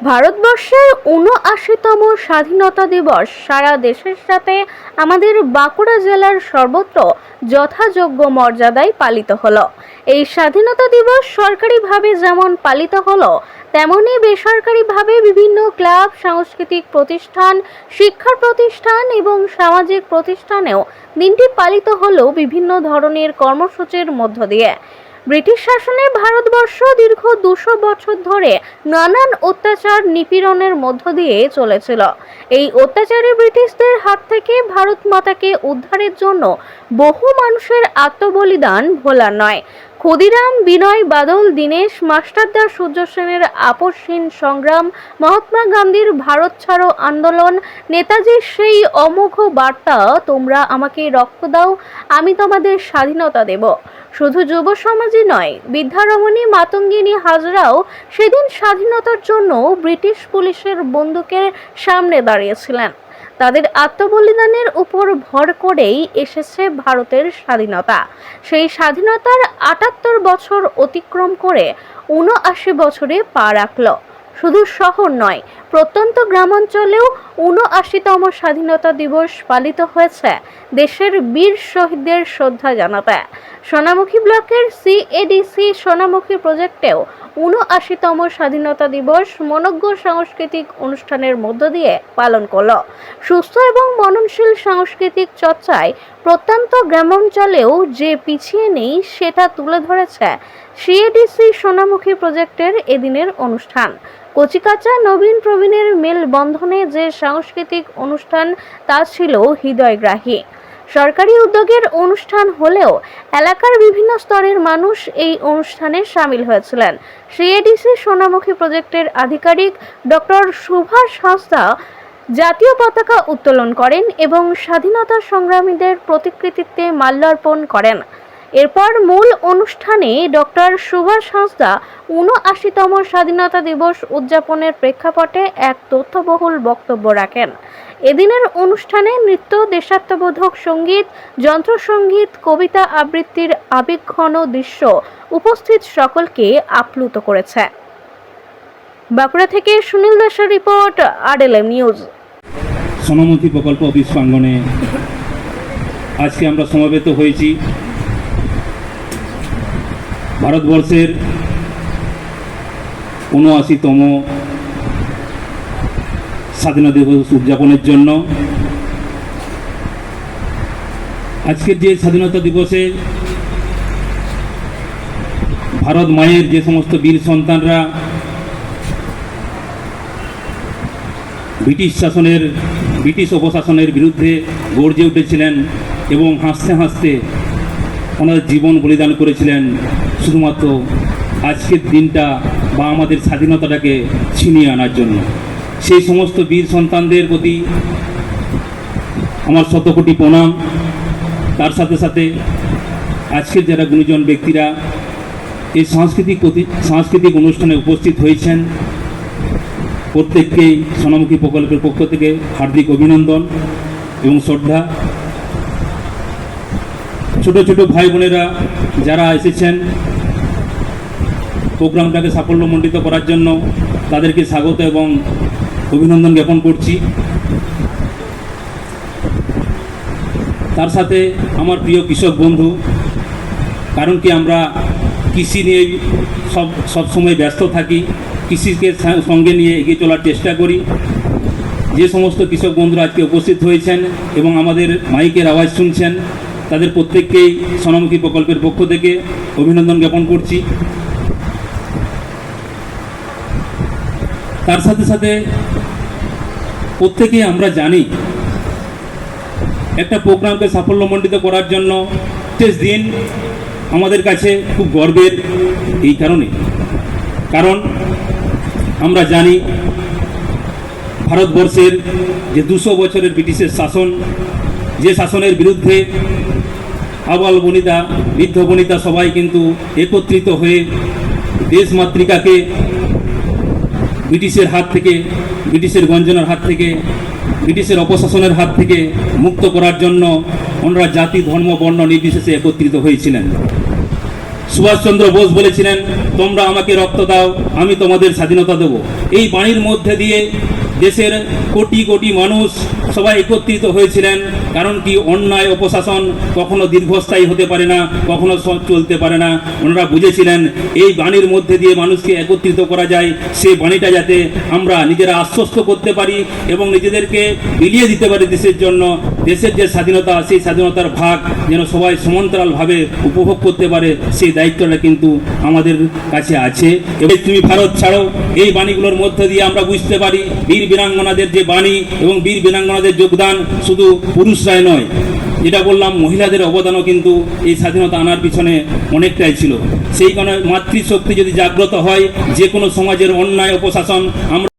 ভারতবর্ষের উনআশিতম স্বাধীনতা দিবস সারা দেশের সাথে আমাদের বাঁকুড়া জেলার সর্বত্র যথাযোগ্য মর্যাদায় পালিত হলো। এই স্বাধীনতা দিবস সরকারিভাবে যেমন পালিত হলো, তেমনি বেসরকারিভাবে বিভিন্ন ক্লাব, সাংস্কৃতিক প্রতিষ্ঠান, শিক্ষা প্রতিষ্ঠান এবং সামাজিক প্রতিষ্ঠানেও দিনটি পালিত হলো বিভিন্ন ধরনের কর্মসূচির মধ্য দিয়ে। ব্রিটিশ শাসনে ভারতবর্ষ দীর্ঘ দুশো বছর ধরে নানান অত্যাচার নিপীড়নের মধ্য দিয়ে চলেছিল। এই অত্যাচারী ব্রিটিশদের হাত থেকে ভারত মাতাকে উদ্ধারের জন্য বহু মানুষের আত্মবলিদান ভোলা নয়। ক্ষুদিরাম, বিনয়, বাদল, দীনেশ, মাস্টারদা, সূর্য সেনের আপসহীন সংগ্রাম, মহাত্মা গান্ধীর ভারত ছাড়ো আন্দোলন, নেতাজির সেই অমোঘ বার্তা, তোমরা আমাকে রক্ত দাও, আমি তোমাদের স্বাধীনতা দেব। শুধু যুব সমাজই নয় বিদ্যারমণী মাতঙ্গিনী হাজরাও সেদিন স্বাধীনতার জন্য ব্রিটিশ পুলিশের বন্দুকের সামনে দাঁড়িয়েছিলেন। তাদের আত্মবলিদানের উপর ভর করেই এসেছে ভারতের স্বাধীনতা। সেই স্বাধীনতার আটাত্তর বছর অতিক্রম করে উনআশি বছরে পা রাখল। শুধু শহর নয়, প্রত্যন্ত গ্রামাঞ্চলেও উনআশিতম স্বাধীনতা দিবস পালিত হয়েছে। দেশের বীর শহীদদের শ্রদ্ধা জানাতে। সোনামুখী ব্লকের সিএডিসি সোনামুখী প্রজেক্টেও উনআশিতম স্বাধীনতা দিবস মনজ্ঞ সাংস্কৃতিক অনুষ্ঠানের মধ্য দিয়ে পালন করল। সুস্থ এবং মননশীল সাংস্কৃতিক চর্চায় প্রত্যন্ত গ্রামাঞ্চলেও যে পিছিয়ে নেই, সেটা তুলে ধরেছে সিএডিসি সোনামুখী প্রজেক্টের এদিনের অনুষ্ঠান। কচিকাচা নবীন প্রবীণের মেল বন্ধনে যে সাংস্কৃতিক অনুষ্ঠান, তা ছিল হৃদয়গ্রাহী। সরকারি উদ্যোগের অনুষ্ঠান হলেও এলাকার বিভিন্ন স্তরের মানুষ এই অনুষ্ঠানে সামিল হয়েছিলেন। সিএডিসি সোনামুখী প্রজেক্টের আধিকারিক ডক্টর সুভাষ হাঁসদা জাতীয় পতাকা উত্তোলন করেন এবং স্বাধীনতা সংগ্রামীদের প্রতিকৃতিতে মাল্যার্পণ করেন। এরপর মূল অনুষ্ঠানে ডক্টর সুভাষ হাঁসদা উনআশিতম স্বাধীনতা দিবস উদযাপনের প্রেক্ষাপটে এক তথ্যবহুল বক্তব্য রাখেন। এদিনের অনুষ্ঠানে নৃত্য, দেশাত্মবোধক সংগীত, যন্ত্রসঙ্গীত, কবিতা আবৃত্তির আবেগঘন দৃশ্য উপস্থিত সকলকে আপ্লুত করেছে। বাঁকুড়া থেকে সুনীল দাসের রিপোর্ট, আরএলএম নিউজ। সোনামুখী প্রকল্প অফিস প্রাঙ্গনে আজকে আমরা সমাবেত হয়েছি। ভারতবর্ষের উনআশিতম স্বাধীনতা দিবস উদযাপনের জন্য আজকের যে স্বাধীনতা দিবসে ভারত মায়ের যে সমস্ত বীর সন্তানরা ব্রিটিশ শাসনের, ব্রিটিশ অপশাসনের বিরুদ্ধে গর্জে উঠেছিলেন এবং হাসতে হাসতে ওনাদের জীবন বলিদান করেছিলেন শুধুমাত্র আজকের দিনটা বা আমাদের স্বাধীনতাটাকে ছিনিয়ে আনার জন্য। সেই সমস্ত বীর সন্তানদের প্রতি আমার শতকোটি প্রণাম। তার সাথে সাথে আজকের যারা গুণীজন ব্যক্তিরা এই সাংস্কৃতিক সাংস্কৃতিক অনুষ্ঠানে উপস্থিত হয়েছেন, প্রত্যেককেই সোনামুখী প্রকল্পের পক্ষ থেকে হার্দিক অভিনন্দন এবং শ্রদ্ধা। ছোট ছোট ভাই বোনেরা যারা এসেছেন প্রোগ্রামটাকে সাফল্যমণ্ডিত করার জন্য তাদেরকে স্বাগত এবং অভিনন্দন জ্ঞাপন করছি। তার সাথে আমার প্রিয় কৃষক বন্ধু, কারণ কি আমরা কৃষি নিয়ে সব সবসময় ব্যস্ত থাকি, কৃষিকে সঙ্গে নিয়ে এগিয়ে চলার চেষ্টা করি। যে সমস্ত কৃষক বন্ধুরা আজকে উপস্থিত হয়েছেন এবং আমাদের মাইকের আওয়াজ শুনছেন, তাদের প্রত্যেককেই সোনামুখী প্রকল্পের পক্ষ থেকে অভিনন্দন জ্ঞাপন করছি। তার সাথে সাথে প্রত্যেকেই আমরা জানি একটা প্রোগ্রামকে সাফল্যমণ্ডিত করার জন্য শেষ দিন আমাদের কাছে খুব গর্বের এই কারণে। কারণ আমরা জানি ভারতবর্ষের যে দুশো বছরের ব্রিটিশের শাসন, যে শাসনের বিরুদ্ধে আবাল বনিতা, বৃদ্ধ বনিতা সবাই কিন্তু একত্রিত হয়ে দেশমাতৃকাকে ব্রিটিশের হাত থেকে, ব্রিটিশের গঞ্জনের হাত থেকে, ব্রিটিশের অপশাসনের হাত থেকে মুক্ত করার জন্য ওনারা জাতি, ধর্ম, বর্ণ নির্বিশেষে একত্রিত হয়েছিলেন। সুভাষচন্দ্র বোস বলেছিলেন, তোমরা আমাকে রক্ত দাও, আমি তোমাদের স্বাধীনতা দেব। এই বাণীর মধ্যে দিয়ে দেশের কোটি কোটি মানুষ সবাই একত্রিত হয়েছিলেন, কারণ কি অন্যায় অপশাসন কখনো দীর্ঘস্থায়ী হতে পারে না, কখনো চলতে পারে না। ওনারা বুঝেছিলেন, এই বাণীর মধ্যে দিয়ে মানুষকে একত্রিত করা যায় সেই বাণীটা যাতে আমরা নিজেরা আশ্বস্ত করতে পারি এবং নিজেদেরকে বিলিয়ে দিতে পারি দেশের জন্য। দেশের যে স্বাধীনতা, সেই স্বাধীনতার ভাগ যেন সবাই সমান্তরালভাবে উপভোগ করতে পারে, সেই দায়িত্বটা কিন্তু আমাদের কাছে আছে। এবং তুমি ভারত ছাড়ো, এই বাণীগুলোর মধ্যে দিয়ে আমরা বুঝতে পারি, বীর বীরাঙ্গনাদের যে বাণী এবং বীর বীরাঙ্গনাদের যোগদান শুধু পুরুষরাই নয়, যেটা বললাম মহিলাদের অবদানও কিন্তু এই স্বাধীনতা আনার পিছনে অনেকটাই ছিল। সেই কারণে মাতৃশক্তি যদি জাগ্রত হয় যে কোনো সমাজের অন্যায় উপশাসন আমরা